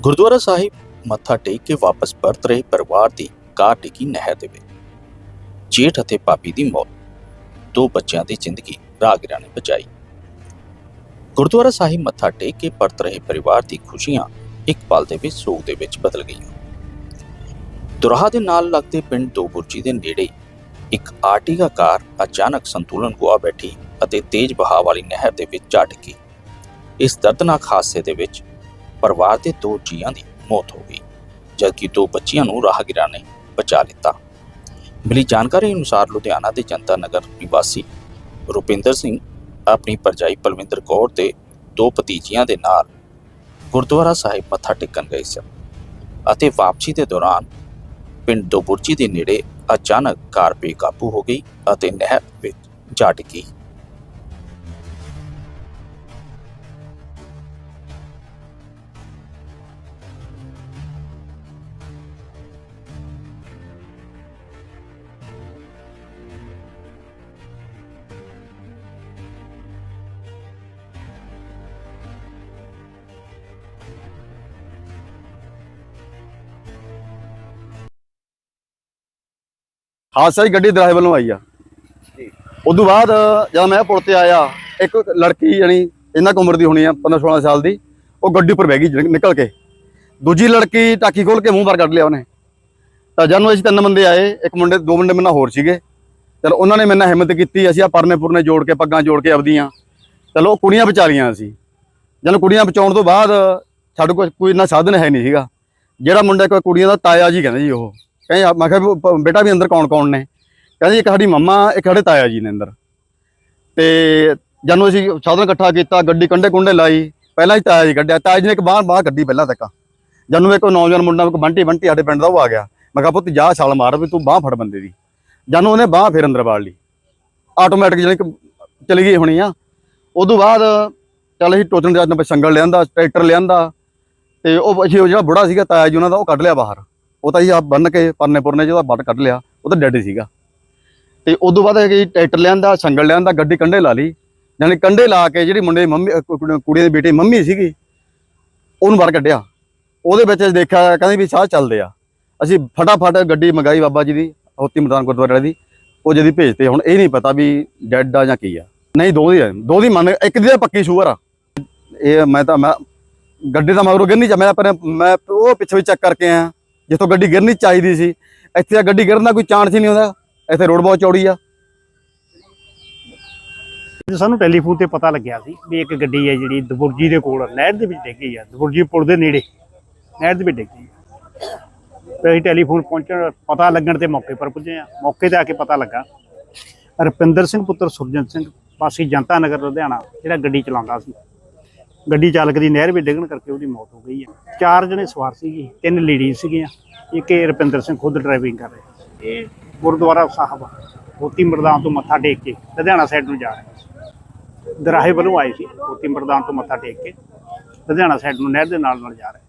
ਗੁਰਦੁਆਰਾ ਸਾਹਿਬ ਮੱਥਾ ਟੇਕ ਕੇ ਵਾਪਸ ਪਰਤ ਰਹੇ ਪਰਿਵਾਰ ਦੀ ਕਾਰ ਡਿੱਗੀ ਨਹਿਰ ਦੇ ਵਿੱਚ। ਜੇਠ ਅਤੇ ਭਾਬੀ ਦੀ ਮੌਤ, ਦੋ ਬੱਚਿਆਂ ਦੀ ਜ਼ਿੰਦਗੀ ਰਾਹਗੀਰਾਂ ਨੇ ਬਚਾਈ। ਗੁਰਦੁਆਰਾ ਸਾਹਿਬ ਮੱਥਾ ਟੇਕ ਕੇ ਪਰਤ ਰਹੇ ਪਰਿਵਾਰ ਦੀ ਖੁਸ਼ੀਆਂ ਇੱਕ ਪਲ ਦੇ ਵਿੱਚ ਸੋਗ ਦੇ ਵਿੱਚ ਬਦਲ ਗਈਆਂ। ਦੁਰਾਹਾ ਦੇ ਨਾਲ ਲੱਗਦੇ ਪਿੰਡ ਦੋਬੁਰਜੀ ਦੇ ਨੇੜੇ ਇੱਕ ਆਰਟੀਗਾ ਕਾਰ ਅਚਾਨਕ ਸੰਤੁਲਨ ਗੁਆ ਬੈਠੀ ਅਤੇ ਤੇਜ਼ ਬਹਾਅ ਵਾਲੀ ਨਹਿਰ ਦੇ ਵਿੱਚ ਜਾ ਡਿੱਗੀ ਇਸ ਦਰਦਨਾਕ ਹਾਦਸੇ ਦੇ ਵਿੱਚ ਪਰਿਵਾਰ ਦੇ ਦੋ ਜੀਆਂ ਦੀ ਮੌਤ ਹੋ ਗਈ, ਜਦਕਿ ਦੋ ਬੱਚਿਆਂ ਨੂੰ ਰਾਹਗੀਰਾਂ ਨੇ ਬਚਾ ਲਿੱਤਾ। ਮਿਲੀ ਜਾਣਕਾਰੀ ਅਨੁਸਾਰ ਲੁਧਿਆਣਾ ਦੇ ਜਨਤਾ ਨਗਰ ਨਿਵਾਸੀ ਰੁਪਿੰਦਰ ਸਿੰਘ ਆਪਣੀ ਪਰਜਾਈ ਪਲਵਿੰਦਰ ਕੌਰ ਤੇ ਦੋ ਭਤੀਜੀਆਂ ਦੇ ਨਾਲ ਗੁਰਦੁਆਰਾ ਸਾਹਿਬ ਮੱਥਾ ਟੇਕਣ ਗਏ ਸਨ ਅਤੇ ਵਾਪਸੀ ਦੇ ਦੌਰਾਨ ਪਿੰਡ ਦੋਬੁਰਜੀ ਦੇ ਨੇੜੇ ਅਚਾਨਕ ਕਾਰ ਬੇਕਾਬੂ ਹੋ ਗਈ ਅਤੇ ਨਹਿਰ ਵਿੱਚ ਜਾ ਡਿੱਗੀ। ਹਾਦਸਾ ਹੀ ਗੱਡੀ ਦਰਾਹੇ ਵੱਲੋਂ ਆਈ ਆ। ਉਦੋਂ ਬਾਅਦ ਜਦ ਮੈਂ ਪੁਲ ਤੇ ਆਇਆ ਇੱਕ ਲੜਕੀ ਜਾਨੀ ਇਹਨਾਂ ਕੁ ਉਮਰ ਦੀ ਹੋਣੀ ਆ 15 16 ਸਾਲ ਦੀ ਉਹ ਗੱਡੀ ਉੱਪਰ ਬਹਿ ਗਈ ਨਿਕਲ ਕੇ। ਦੂਜੀ ਲੜਕੀ ਟਾਕੀ ਖੋਲ ਕੇ ਮੂੰਹ ਬਾਹਰ ਕੱਢ ਲਿਆ ਉਹਨੇ। ਤਾਂ ਜਦ ਨੂੰ ਅਸੀਂ ਤਿੰਨ ਬੰਦੇ ਆਏ ਇੱਕ ਮੁੰਡੇ ਦੋ ਮੁੰਡੇ ਮੇਰੇ ਨਾਲ ਹੋਰ ਸੀਗੇ। ਚਲ ਉਹਨਾਂ ਨੇ ਮੇਰੇ ਨਾਲ ਹਿੰਮਤ ਕੀਤੀ ਅਸੀਂ ਆ ਪਰਨੇ ਪੁਰਨੇ ਜੋੜ ਕੇ ਪੱਗਾਂ ਜੋੜ ਕੇ ਆਪਦੀਆਂ। ਚਲੋ ਉਹ ਕੁੜੀਆਂ ਬਚਾ ਲੀਆਂ ਅਸੀਂ ਜਦੋਂ ਕੁੜੀਆਂ ਬਚਾਉਣ ਤੋਂ ਬਾਅਦ ਸਾਡੇ ਕੋਲ ਕੋਈ ਇੰਨਾ ਸਾਧਨ ਹੈ ਨਹੀਂ ਸੀਗਾ। ਜਿਹੜਾ ਮੁੰਡਾ ਕੋਈ ਕੁੜੀਆਂ ਦਾ ਤਾਇਆ ਜੀ ਕਹਿੰਦੇ ਜੀ ਉਹ। ਕਹਿੰਦੇ ਮੈਂ ਕਿਹਾ ਵੀ ਪ- ਬੇਟਾ ਵੀ ਅੰਦਰ ਕੌਣ ਕੌਣ ਨੇ? ਕਹਿੰਦੇ ਇੱਕ ਸਾਡੀ ਮੰਮਾ, ਇੱਕ ਸਾਡੇ ਤਾਇਆ ਜੀ ਨੇ ਅੰਦਰ। ਤੇ ਜਦੋਂ ਅਸੀਂ ਸਾਧਨ ਇਕੱਠਾ ਕੀਤਾ, ਗੱਡੀ ਕੰਡੇ ਕੁੰਡੇ ਲਾਈ, ਪਹਿਲਾਂ ਹੀ ਤਾਇਆ ਜੀ ਕੱਢਿਆ। ਤਾਇਆ ਜੀ ਨੇ ਇੱਕ ਬਾਹਰ ਬਾਹਰ ਕੱਢੀ ਪਹਿਲਾਂ ਤੱਕ। ਜਦੋਂ ਇੱਕ ਨੌਜਵਾਨ ਮੁੰਡਾ, ਇੱਕ ਬੰਟੀ ਬੰਟੀ ਸਾਡੇ ਪਿੰਡ ਦਾ ਉਹ ਆ ਗਿਆ। ਮੈਂ ਕਿਹਾ, ਪੁੱਤ, ਜਾ ਛਾਲ ਮਾਰ ਵੀ ਤੂੰ ਬਾਹ ਫੜ ਬੰਦੇ ਦੀ। ਜਦੋਂ ਉਹਨੇ ਬਾਹ ਫਿਰ ਅੰਦਰ ਵਾੜ ਲਈ। ਆਟੋਮੈਟਿਕ ਜਿਹੜੀ ਕਿ ਚਲੀ ਗਈ ਹੋਣੀ ਆ। ਉਦੋਂ ਬਾਅਦ ਚੱਲ ਅਸੀਂ ਟੋਚਣ ਦੇ ਨਾਲ ਸੰਗਲ ਲਿਆਂਦਾ, ਟਰੈਕਟਰ ਲਿਆਂਦਾ। ਤੇ ਉਹ, ਅਸੀਂ ਉਹ ਜਿਹੜਾ ਬੁੜਾ ਸੀਗਾ, ਤਾਇਆ ਜੀ ਉਹਨਾਂ ਦਾ, ਉਹ ਕੱਢ ਲਿਆ ਬਾਹਰ। ਉਹ ਤਾਂ ਜੀ ਆ ਬੰਨ ਕੇ ਪਰਨੇ ਪੁਰਨੇ ਜਿਹਦਾ ਬੱਟ ਕੱਢ ਲਿਆ, ਉਹ ਤਾਂ ਡੈਡ ਸੀਗਾ। ਤੇ ਉਦੋਂ ਬਾਅਦ ਹੈਗੀ ਟਰੈਕਟਰ ਲਿਆਂਦਾ, ਸੰਗਲ ਲਿਆਂਦਾ, ਗੱਡੀ ਕੰਡੇ ਲਾ ਲਈ। ਯਾਨੀ ਕੰਡੇ ਲਾ ਕੇ ਜਿਹੜੀ ਮੁੰਡੇ ਦੀ ਮੰਮੀ ਕੁੜੀ ਕੁੜੀ ਦੀ ਬੇਟੀ ਮੰਮੀ ਸੀਗੀ, ਉਹਨੂੰ ਬਾਹਰ ਕੱਢਿਆ। ਉਹਦੇ ਵਿੱਚ ਅਸੀਂ ਦੇਖਿਆ, ਕਹਿੰਦੇ ਵੀ ਸਾਹ ਚੱਲਦੇ ਆ। ਅਸੀਂ ਫਟਾਫਟ ਗੱਡੀ ਮੰਗਾਈ ਬਾਬਾ ਜੀ ਦੀ, ਹੋਤੀ ਮਦਾਨ ਗੁਰਦੁਆਰੇ ਦੀ। ਉਹ ਜਦੀ ਭੇਜਤੇ, ਹੁਣ ਇਹ ਨਹੀਂ ਪਤਾ ਵੀ ਡੈਡ ਆ ਜਾਂ ਕੀ ਆ। ਨਹੀਂ, ਦੋ ਦੀ ਆ। ਦੋ ਦੀ ਮੰਨ, ਇੱਕ ਦੀ ਤਾਂ ਪੱਕੀ ਸ਼ੂਅਰ ਆ। ਇਹ ਮੈਂ ਤਾਂ, ਮੈਂ, ਗੱਡੀ ਦਾ ਮਗਰੋਂ ਗਿਰਨੀ ਚ ਮੈਂ ਆਪਣੇ, ਮੈਂ ਉਹ ਪਿੱਛੇ ਵੀ ਚੈੱਕ ਕਰਕੇ ਆਇਆ। ਜਿੱਥੋਂ ਗੱਡੀ ਗਿਰਨੀ ਚਾਹੀਦੀ ਸੀ, ਇੱਥੇ ਤਾਂ ਗੱਡੀ ਗਿਰਨ ਦਾ ਕੋਈ ਚਾਂਸ ਹੀ ਨਹੀਂ ਹੁੰਦਾ, ਇੱਥੇ ਰੋਡ ਬਹੁਤ ਚੌੜੀ ਆ। ਸਾਨੂੰ ਟੈਲੀਫੋਨ ਤੇ ਪਤਾ ਲੱਗਿਆ ਸੀ ਵੀ ਇੱਕ ਗੱਡੀ ਹੈ ਜਿਹੜੀ ਦਬੁਰਜੀ ਦੇ ਕੋਲ ਨਹਿਰ ਦੇ ਵਿੱਚ ਡਿੱਗੀ ਆ, ਦਬੁਰਜੀ ਪੁਲ ਦੇ ਨੇੜੇ, ਨਹਿਰ ਦੇ ਵਿੱਚ ਡਿੱਗ ਗਈ ਤੇ ਅਸੀਂ ਟੈਲੀਫੋਨ ਪਹੁੰਚਣ, ਪਤਾ ਲੱਗਣ ਤੇ ਮੌਕੇ ਪਰ ਪੁੱਜੇ ਆ। ਮੌਕੇ ਤੇ ਆ ਕੇ ਪਤਾ ਲੱਗਾ, ਰੁਪਿੰਦਰ ਸਿੰਘ ਪੁੱਤਰ ਸੁਰਜਨ ਸਿੰਘ, ਵਾਸੀ ਜਨਤਾ ਨਗਰ ਲੁਧਿਆਣਾ, ਜਿਹੜਾ ਗੱਡੀ ਚਲਾਉਂਦਾ ਸੀ। ਗੱਡੀ ਚਾਲਕ ਦੀ ਨਹਿਰ ਵਿੱਚ ਡਿੱਗਣ ਕਰਕੇ ਉਹਦੀ ਮੌਤ ਹੋ ਗਈ ਹੈ। ਚਾਰ ਜਣੇ ਸਵਾਰ ਸੀਗੇ, ਤਿੰਨ ਲੇਡੀਜ਼ ਸੀਗੀਆਂ, ਇੱਕ ਇਹ ਰੁਪਿੰਦਰ ਸਿੰਘ ਖੁਦ ਡਰਾਈਵਿੰਗ ਕਰ ਰਿਹਾ। ਇਹ ਗੁਰਦੁਆਰਾ ਸਾਹਿਬ ਹੋਤੀ ਮਰਦਾਨ ਤੋਂ ਮੱਥਾ ਟੇਕ ਕੇ ਲੁਧਿਆਣਾ ਸਾਈਡ ਨੂੰ ਜਾ ਰਿਹਾ ਸੀ। ਦਰਾਹੇ ਵੱਲੋਂ ਆਏ ਸੀ, ਮੋਤੀ ਮਰਦਾਨ ਤੋਂ ਮੱਥਾ ਟੇਕ ਕੇ ਲੁਧਿਆਣਾ ਸਾਈਡ ਨੂੰ ਨਹਿਰ ਦੇ ਨਾਲ ਨਾਲ ਜਾ ਰਹੇ